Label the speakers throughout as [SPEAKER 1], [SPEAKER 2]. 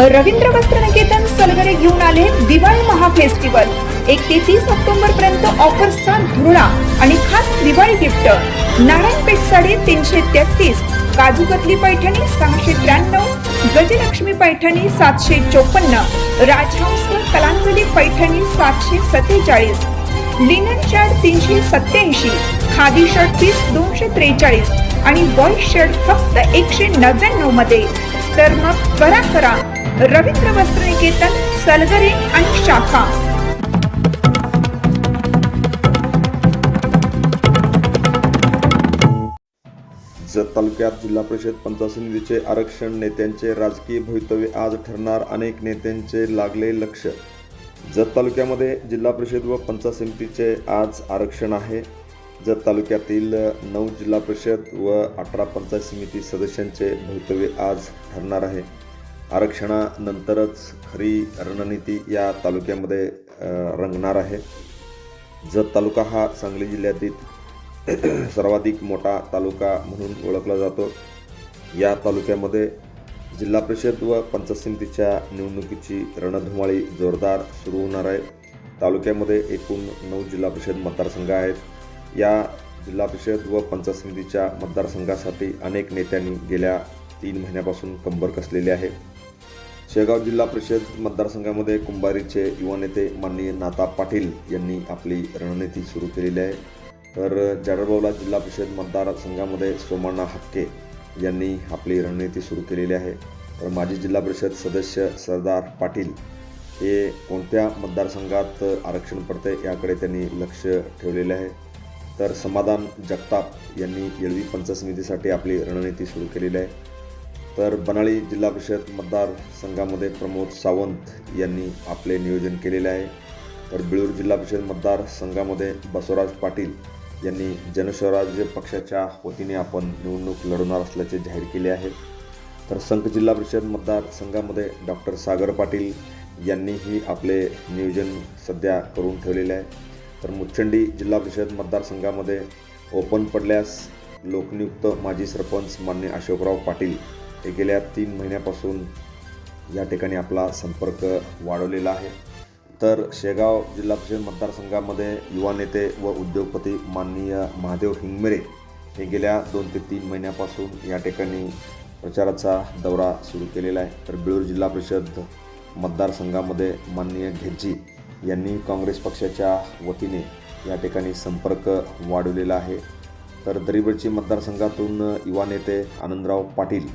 [SPEAKER 1] रवींद्र वस्त्र निकेतन सलगरे घेऊन आले दिवाळी महाफेस्टिवल एक ते तीस ऑक्टोबर पर्यंत ऑफर्सचा धुरळा आणि खास दिवाळी गिफ्ट नारायणपेठ साडी तीनशे तेहतीस काजू कतली पैठणी सहाशे त्र्याण्णव गजलक्ष्मी पैठणी सातशे चोपन्न राजहंस कलांजली पैठणी सातशे सत्तेचाळीस लिनन शर्ट तीनशे सत्याऐंशी खादी शर्ट पीस दोनशे त्रेचाळीस आणि बॉय शर्ट फक्त एकशे नव्याण्णवमध्ये. तर मग करा करा. रवींद्र वस्त्र निकेतन सलगरे आणि शाखा.
[SPEAKER 2] जत तालुक्यात जिल्हा परिषद पंचायत समितीचे आरक्षण नेत्यांचे राजकीय भवितव्य आज ठरणार अनेक नेत्यांचे लागले लक्ष. जत तालुक्यामध्ये जिल्हा परिषद व पंचायत समितीचे आज आरक्षण आहे. जत तालुक्यातील नऊ जिल्हा परिषद व अठरा पंचायत समिती सदस्यांचे भवितव्य आज ठरणार आहे. आरक्षणानंतरच खरी रणनीती या तालुक्यामध्ये रंगणार आहे. जत तालुका हा सांगली जिल्ह्यातील सर्वाधिक मोठा तालुका म्हणून ओळखला जातो. या तालुक्यामध्ये जिल्हा परिषद व पंचायत समितीच्या निवडणुकीची रणधुमाळी जोरदार सुरू होणार आहे. तालुक्यामध्ये एकूण नऊ जिल्हा परिषद मतदारसंघ आहेत. या जिल्हा परिषद व पंचायत समितीच्या मतदारसंघासाठी अनेक नेत्यांनी गेल्या तीन महिन्यापासून कंबर कसलेले आहे. शेगाव जिल्हा परिषद मतदारसंघामध्ये कुंभारीचे युवा नेते माननीय नाता पाटील यांनी आपली रणनीती सुरू केलेली आहे. तर जाडरबावला जिल्हा परिषद मतदारसंघामध्ये सोमण्णा हक्के यांनी आपली रणनीती सुरू केलेली आहे. तर माजी जिल्हा परिषद सदस्य सरदार पाटील हे कोणत्या मतदारसंघात आरक्षण पडते याकडे त्यांनी लक्ष ठेवलेले आहे. तर समाधान जगताप यांनी येळवी पंचायत समितीसाठी आपली रणनीती सुरू केलेली आहे. तर बनाळी जिल्हा परिषद मतदारसंघामध्ये प्रमोद सावंत यांनी आपले नियोजन केलेले आहे. तर बिळूर जिल्हा परिषद मतदारसंघामध्ये बसवराज पाटील यांनी जनस्वराज्य पक्षाच्या वतीने आपण निवडणूक लढवणार असल्याचे जाहीर केले आहे. तर संघ जिल्हा परिषद मतदारसंघामध्ये डॉक्टर सागर पाटील यांनीही आपले नियोजन सध्या करून ठेवलेले आहे. तर मुच्छंडी जिल्हा परिषद मतदारसंघामध्ये ओपन पडल्यास लोकनियुक्त माजी सरपंच मान्य अशोकराव पाटील हे गेल्या तीन महिन्यापासून या ठिकाणी आपला संपर्क वाढवलेला आहे. तर शेगाव जिल्हा परिषद मतदारसंघामध्ये युवा नेते व उद्योगपती माननीय महादेव हिंगमेरे हे गेल्या दोन ते तीन महिन्यापासून या ठिकाणी प्रचाराचा दौरा सुरू केलेला आहे. तर बिळूर जिल्हा परिषद मतदारसंघामध्ये माननीय घेज्जी यांनी काँग्रेस पक्षाच्या वतीने या ठिकाणी संपर्क वाढवलेला आहे. तर दरिबडची मतदारसंघातून युवा नेते आनंदराव पाटील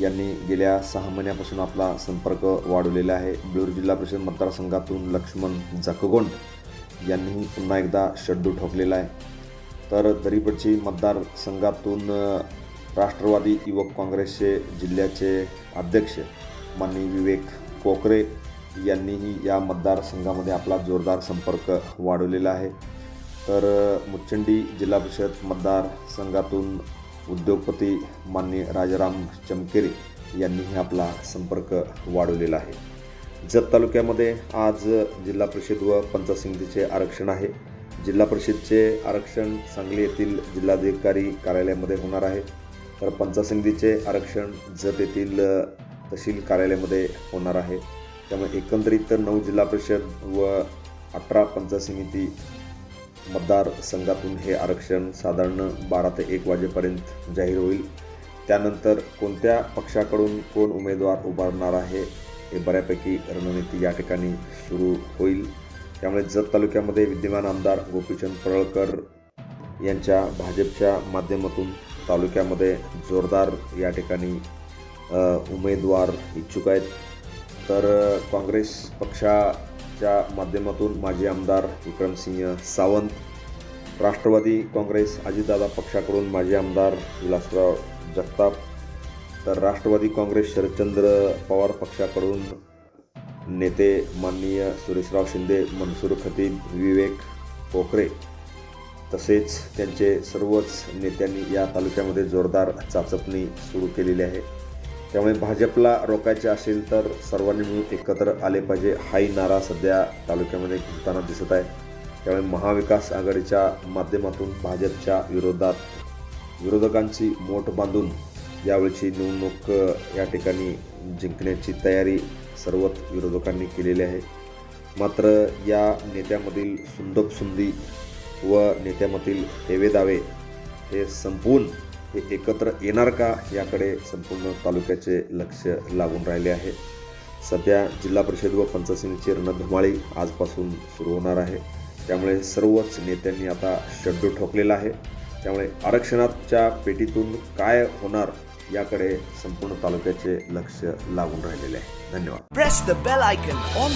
[SPEAKER 2] यांनी गेल्या सहा महिन्यापासून आपला संपर्क वाढवलेला आहे. बिळूर जिल्हा परिषद मतदारसंघातून लक्ष्मण जकगोंड यांनीही पुन्हा एकदा शड्डू ठोकलेला आहे. तर दरीपटची मतदारसंघातून राष्ट्रवादी युवक काँग्रेसचे जिल्ह्याचे अध्यक्ष माननीय विवेक कोकरे यांनीही या मतदारसंघामध्ये आपला जोरदार संपर्क वाढवलेला आहे. तर मुच्चंडी जिल्हा परिषद मतदारसंघातून उद्योगपती माननीय राजाराम चमकेरे यांनीही आपला संपर्क वाढवलेला आहे. जत तालुक्यामध्ये आज जिल्हा परिषद व पंचायत समितीचे आरक्षण आहे. जिल्हा परिषदचे आरक्षण सांगली येथील जिल्हाधिकारी कार्यालयामध्ये होणार आहे. तर पंचायत समितीचे आरक्षण जत येथील तहसील कार्यालयामध्ये होणार आहे. त्यामुळे एकंदरीत नऊ जिल्हा परिषद व अठरा पंचायत समिती मतदारसंघातून हे आरक्षण साधारण बारा ते एक वाजेपर्यंत जाहीर होईल. त्यानंतर कोणत्या पक्षाकडून कोण उमेदवार उभारणार आहे हे बऱ्यापैकी रणनीती या ठिकाणी सुरू होईल. त्यामुळे जत तालुक्यामध्ये विद्यमान आमदार गोपीचंद पडळकर यांच्या भाजपच्या माध्यमातून तालुक्यामध्ये जोरदार या ठिकाणी उमेदवार इच्छुक आहेत. तर काँग्रेस पक्षा च्या माध्यमातून माजी आमदार विक्रमसिंह सावंत राष्ट्रवादी काँग्रेस अजितदादा पक्षाकडून माजी आमदार विलासराव जगताप तर राष्ट्रवादी काँग्रेस शरदचंद्र पवार पक्षाकडून नेते माननीय सुरेशराव शिंदे मनसूर खतीब विवेक पोखरे तसेच त्यांचे सर्वच नेत्यांनी या तालुक्यामध्ये जोरदार चाचपणी सुरू केलेली आहे. त्यामुळे भाजपला रोखायचे असेल तर सर्वांनी मिळून एकत्र आले पाहिजे. हाही नारा सध्या तालुक्यामध्ये घुमताना दिसत आहे. त्यामुळे महाविकास आघाडीच्या माध्यमातून भाजपच्या विरोधात विरोधकांची मोठ बांधून यावेळची निवडणूक या ठिकाणी जिंकण्याची तयारी सर्वच विरोधकांनी केलेली आहे. मात्र या नेत्यामधील सुंदोपसुंदी व नेत्यामधील हेवेदावे हे संपवून हे एकत्र येणार का याकडे संपूर्ण तालुक्याचे लक्ष लागून राहिले आहे. सध्या जिल्हा परिषद व पंचायत समितीची रणधुमाळी आजपासून सुरू होणार आहे. त्यामुळे सर्वच नेत्यांनी आता शड्डू ठोकलेला आहे. त्यामुळे आरक्षणाच्या पेटीतून काय होणार याकडे संपूर्ण तालुक्याचे लक्ष लागून राहिलेले आहे. धन्यवाद.
[SPEAKER 3] Press the bell icon on